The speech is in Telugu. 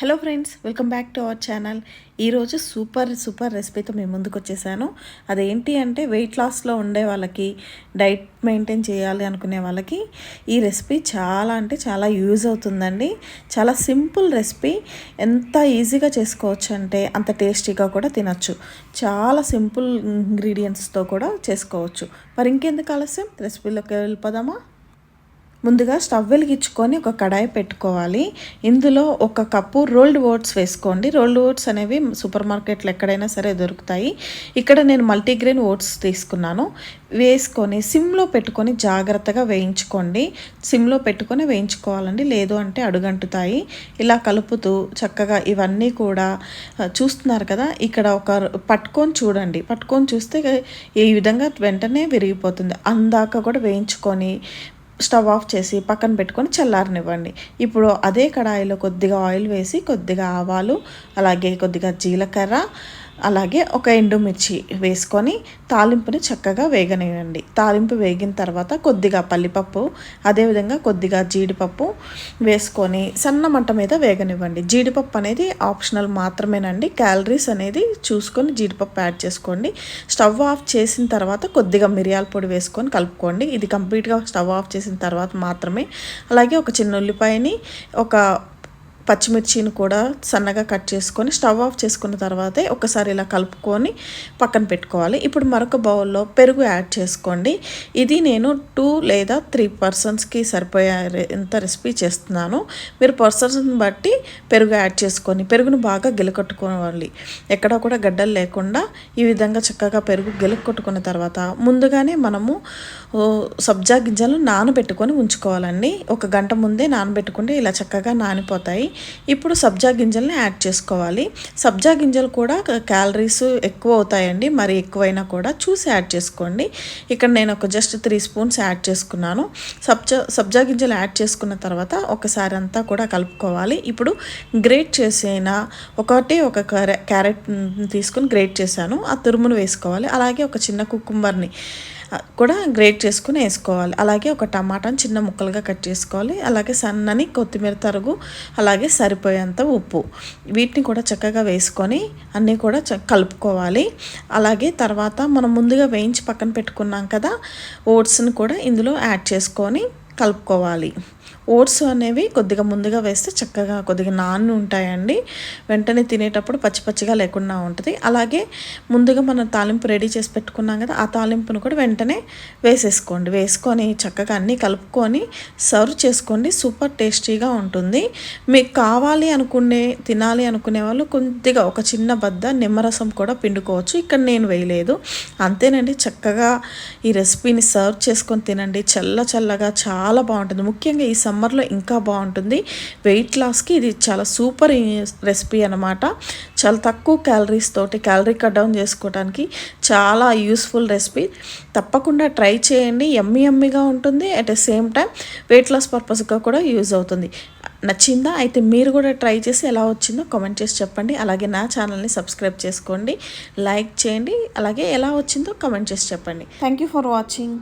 Hello friends welcome back to our channel. ఈరోజు సూపర్ సూపర్ రెసిపీతో మేము ముందుకు వచ్చేసాను. అదేంటి అంటే వెయిట్ లాస్లో ఉండే వాళ్ళకి డైట్ మెయింటైన్ చేయాలి అనుకునే వాళ్ళకి ఈ రెసిపీ చాలా అంటే చాలా యూజ్ అవుతుందండి. చాలా సింపుల్ రెసిపీ ఎంత ఈజీగా చేసుకోవచ్చు అంటే అంత టేస్టీగా కూడా తినచ్చు. చాలా సింపుల్ ఇంగ్రీడియంట్స్తో కూడా చేసుకోవచ్చు. మరి ఇంకెందుకు ఆలస్యం? రెసిపీలోకి వెళ్ళిపోదామా? ముందుగా స్టవ్ వెలిగించుకొని ఒక కడాయి పెట్టుకోవాలి. ఇందులో ఒక కప్పు రోల్డ్ ఓట్స్ వేసుకోండి. రోల్డ్ ఓట్స్ అనేవి సూపర్ మార్కెట్లో ఎక్కడైనా సరే దొరుకుతాయి. ఇక్కడ నేను మల్టీగ్రెయిన్ ఓట్స్ తీసుకున్నాను. వేసుకొని సిమ్లో పెట్టుకొని జాగ్రత్తగా వేయించుకోండి. సిమ్లో పెట్టుకొని వేయించుకోవాలండి. లేదు అంటే అడుగంటుతాయి. ఇలా కలుపుతూ చక్కగా ఇవన్నీ కూడా చూస్తున్నారు కదా ఇక్కడ ఒక పట్టుకొని చూడండి. పట్టుకొని చూస్తే ఈ విధంగా వెంటనే విరిగిపోతుంది. అందాక కూడా వేయించుకొని స్టవ్ ఆఫ్ చేసి పక్కన పెట్టుకొని చల్లారనివ్వండి. ఇప్పుడు అదే కడాయిలో కొద్దిగా ఆయిల్ వేసి కొద్దిగా ఆవాలు అలాగే కొద్దిగా జీలకర్ర అలాగే ఒక ఎండుమిర్చి వేసుకొని తాలింపుని చక్కగా వేగనివ్వండి తాలింపు వేగిన తర్వాత కొద్దిగా పల్లిపప్పు అదేవిధంగా కొద్దిగా జీడిపప్పు వేసుకొని సన్న మంట మీద వేగనివ్వండి. జీడిపప్పు అనేది ఆప్షనల్ మాత్రమేనండి. క్యాలరీస్ అనేది చూసుకొని జీడిపప్పు యాడ్ చేసుకోండి. స్టవ్ ఆఫ్ చేసిన తర్వాత కొద్దిగా మిరియాల పొడి వేసుకొని కలుపుకోండి. ఇది కంప్లీట్గా స్టవ్ ఆఫ్ చేసిన తర్వాత మాత్రమే. అలాగే ఒక చిన్న ఉల్లిపాయని ఒక పచ్చిమిర్చిని కూడా సన్నగా కట్ చేసుకొని స్టవ్ ఆఫ్ చేసుకున్న తర్వాతే ఒకసారి ఇలా కలుపుకొని పక్కన పెట్టుకోవాలి. ఇప్పుడు మరొక బౌల్లో పెరుగు యాడ్ చేసుకోండి. ఇది నేను టూ లేదా త్రీ పర్సన్స్కి సరిపోయే ఎంత రెసిపీ చేస్తున్నాను. మీరు పర్సన్స్ని బట్టి పెరుగు యాడ్ చేసుకొని పెరుగును బాగా గిలకొట్టుకోవాలి ఎక్కడా కూడా గడ్డలు లేకుండా ఈ విధంగా చక్కగా పెరుగు గిలకొట్టుకున్న తర్వాత ముందుగానే మనము సబ్జా గింజలు నానబెట్టుకొని ఉంచుకోవాలండి. ఒక గంట ముందే నానబెట్టుకుంటే ఇలా చక్కగా నానిపోతాయి. ఇప్పుడు సబ్జా గింజల్ని యాడ్ చేసుకోవాలి. సబ్జా గింజలు కూడా క్యాలరీస్ ఎక్కువ అవుతాయండి. మరి ఎక్కువైనా కూడా చూసి యాడ్ చేసుకోండి. ఇక్కడ నేను ఒక జస్ట్ త్రీ స్పూన్స్ యాడ్ చేసుకున్నాను. సబ్జా సబ్జా గింజలు యాడ్ చేసుకున్న తర్వాత ఒకసారి అంతా కూడా కలుపుకోవాలి. ఇప్పుడు గ్రేట్ చేసిన ఒకటి ఒక క్యారెట్ తీసుకుని గ్రేట్ చేశాను. ఆ తురుమును వేసుకోవాలి. అలాగే ఒక చిన్న కుకుంబర్ని కూడా గ్రేట్ చేసుకుని వేసుకోవాలి. అలాగే ఒక టమాటాని చిన్న ముక్కలుగా కట్ చేసుకోవాలి. అలాగే సన్నని కొత్తిమీర తరుగు అలాగే సరిపోయేంత ఉప్పు. వీటిని కూడా చక్కగా వేసుకొని అన్నీ కూడా కలుపుకోవాలి. అలాగే తర్వాత మనం ముందుగా వేయించి పక్కన పెట్టుకున్నాం కదా ఓట్స్ని కూడా ఇందులో యాడ్ చేసుకొని కలుపుకోవాలి. ఓట్స్ అనేవి కొద్దిగా ముందుగా వేస్తే చక్కగా కొద్దిగా నాన్ను ఉంటాయండి. వెంటనే తినేటప్పుడు పచ్చి పచ్చిగా లేకుండా ఉంటుంది. అలాగే ముందుగా మనం తాలింపు రెడీ చేసి పెట్టుకున్నాం కదా ఆ తాలింపును కూడా వెంటనే వేసేసుకోండి. వేసుకొని చక్కగా అన్నీ కలుపుకొని సర్వ్ చేసుకోండి. సూపర్ టేస్టీగా ఉంటుంది. మీకు కావాలి అనుకునే తినాలి అనుకునే వాళ్ళు కొద్దిగా ఒక చిన్న బద్ద నిమ్మరసం కూడా పిండుకోవచ్చు. ఇక్కడ నేను వేయలేదు. అంతేనండి. చక్కగా ఈ రెసిపీని సర్వ్ చేసుకొని తినండి. చల్ల చల్లగా చాలా బాగుంటుంది. ముఖ్యంగా ఈ సమ్మర్లో ఇంకా బాగుంటుంది. వెయిట్ లాస్కి ఇది చాలా సూపర్ రెసిపీ అనమాట చాలా తక్కువ క్యాలరీస్ తోటి క్యాలరీ కట్ డౌన్ చేసుకోవడానికి చాలా యూస్ఫుల్ రెసిపీ తప్పకుండా ట్రై చేయండి. ఎమ్మి ఎమ్మిగా ఉంటుంది. At the same time weight loss పర్పస్గా కూడా యూజ్ అవుతుంది. నచ్చిందా? అయితే మీరు కూడా ట్రై చేసి ఎలా వచ్చిందో కామెంట్ చేసి చెప్పండి. అలాగే నా ఛానల్ని సబ్స్క్రైబ్ చేసుకోండి. లైక్ చేయండి. అలాగే ఎలా వచ్చిందో కామెంట్ చేసి చెప్పండి. Thank you for watching